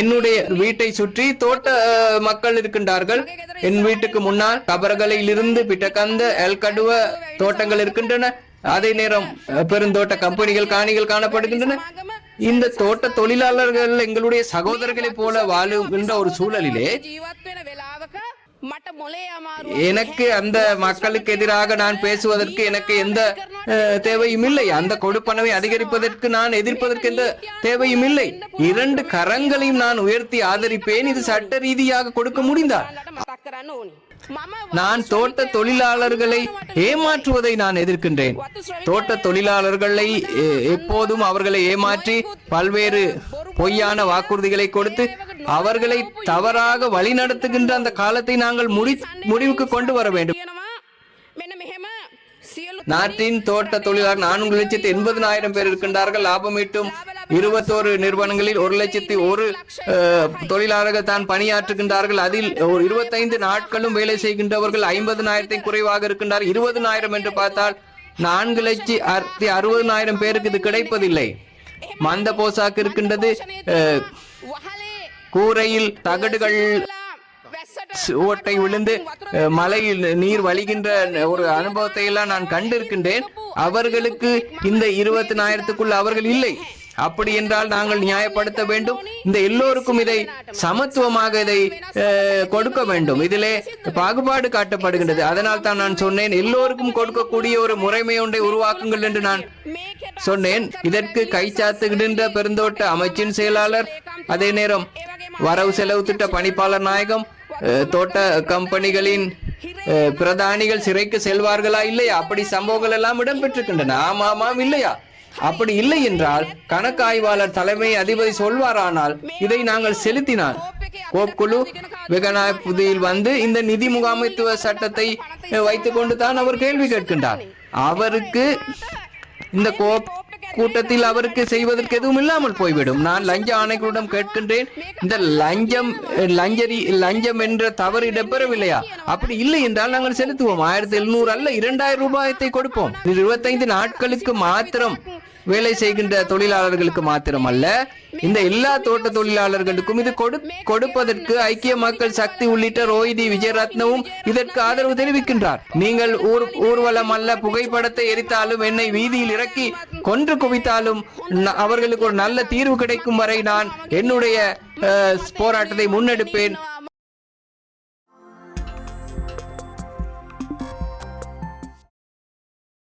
என்னுடைய வீட்டை சுற்றி தோட்ட மக்கள் இருக்கின்றார்கள். என் வீட்டுக்கு முன்னால் கபரகலையிலிருந்து பிட்டகந்த எல்கடுவ தோட்டங்கள் இருக்கின்றன. அதே நேரம் பெருந்தோட்ட கம்பெனிகள் காணிகள் காணப்படுகின்றன. இந்த தோட்ட தொழிலாளர்கள் எங்களுடைய சகோதரர்களைப் போல வாழுகின்ற ஒரு சூழலிலே எனக்கு அந்த மக்களுக்கு எதிராக நான் பேசுவதற்கு எனக்கு எந்த தேவையும் இல்லை. அந்த கொடுப்பனவை அதிகரிப்பதற்கு நான் எதிர்ப்பதற்கு எந்த தேவையும் இல்லை. இரண்டு கரங்களையும் நான் உயர்த்தி ஆதரிப்பேன். இது சட்ட ரீதியாக கொடுக்க முடிந்தால் நான். தோட்ட தொழிலாளர்களை ஏமாற்றுவதை நான் எதிர்க்கின்றேன். தோட்ட தொழிலாளர்களை எப்போதும் அவர்களை ஏமாற்றி பல்வேறு பொய்யான வாக்குறுதிகளை கொடுத்து அவர்களை தவறாக வழிநடத்துகின்ற அந்த காலத்தை நாங்கள் முடி முடிவுக்கு கொண்டு வர வேண்டும். நாட்டின் தோட்ட தொழிலாளர் நான்கு லட்சத்தி எண்பதினாயிரம் பேர் இருக்கின்றார்கள். லாபம் ஈட்டும் இருபத்தோரு நிறுவனங்களில் ஒரு லட்சத்தி ஒரு தொழிலாளர்கள் தான் பணியாற்றுகின்றார்கள். அதில் ஒரு இருபத்தைந்து நாட்களும் வேலை செய்கின்றவர்கள் ஐம்பதினாயிரத்தை குறைவாக இருக்கின்றார். இருபதினாயிரம் என்று பார்த்தால் நான்கு லட்சத்தி அறுபதினாயிரம் பேருக்கு இது கிடைப்பதில்லை. மந்த போசாக்கு இருக்கின்றது கூரையில் தகடுகள் ஓட்டை விழுந்து மலையில் நீர் வழிகின்ற ஒரு அனுபவத்தை எல்லாம் நான் கண்டிருக்கின்றேன். அவர்களுக்கு இந்த இருபத்தி நாயிரத்துக்குள்ள அவர்கள் இல்லை. அப்படி என்றால் நாங்கள் நியாயப்படுத்த வேண்டும். இந்த எல்லோருக்கும் இதை சமத்துவமாக இதை கொடுக்க வேண்டும். இதிலே பாகுபாடு காட்டப்படுகின்றது. அதனால் தான் நான் சொன்னேன் எல்லோருக்கும் கொடுக்கக்கூடிய ஒரு முறைமை ஒன்றை உருவாக்குங்கள் என்று நான் சொன்னேன். இதற்கு கை சாத்துகின்ற பெருந்தோட்ட அமைச்சின் செயலாளர் அதே நேரம் வரவு செலவு திட்ட பணிப்பாளர் நாயகம் தோட்ட கம்பெனிகளின் பிரதானிகள் சிறைக்கு செல்வார்களா இல்லையா? அப்படி சம்பவங்கள் எல்லாம் இடம்பெற்றிருக்கின்றன. ஆமாமாம் இல்லையா? அப்படி இல்லை என்றால் கணக்காய்வாளர் தலைமை அதிபதி சொல்வாரானால் இதை நாங்கள் செலுத்தினால். கோப்புக்குழு வெகநாய புதியில் வந்து இந்த நிதி முகாமைத்துவ சட்டத்தை வைத்துக்கொண்டு தான் அவர் கேள்வி கேட்கின்றார். அவருக்கு இந்த கோப் கூட்டத்தில் அவருக்கு செய்வதற்கு எதுவும் இல்லாமல் போய்விடும். நான் லஞ்ச ஆணைகளிடம் கேட்கின்றேன் இந்த லஞ்சம் லஞ்சரி லஞ்சம் என்ற தவறு இடம்பெறவில்லையா? அப்படி இல்லை என்றால் நாங்கள் செலுத்துவோம். ஆயிரத்தி எழுநூறு அல்ல இரண்டாயிரம் ரூபாயத்தை கொடுப்போம். இருபத்தைந்து நாட்களுக்கு மாத்திரம் வேலை செய்கின்ற தொழிலாளர்களுக்கு மாத்திரம் அல்ல இந்த எல்லா தோட்ட தொழிலாளர்களுக்கும் இது கொடு கொடுப்பதற்கு ஐக்கிய மக்கள் சக்தி உள்ளிட்ட ரோஹிதி விஜயரத்னவும் இதற்கு ஆதரவு தெரிவிக்கின்றார். நீங்கள் ஊர் ஊர்வலம் அல்ல புகைப்படத்தை எரித்தாலும் என்னை வீதியில் இறக்கி கொன்று குவித்தாலும் அவர்களுக்கு ஒரு நல்ல தீர்வு கிடைக்கும் வரை நான் என்னுடைய போராட்டத்தை முன்னெடுப்பேன்.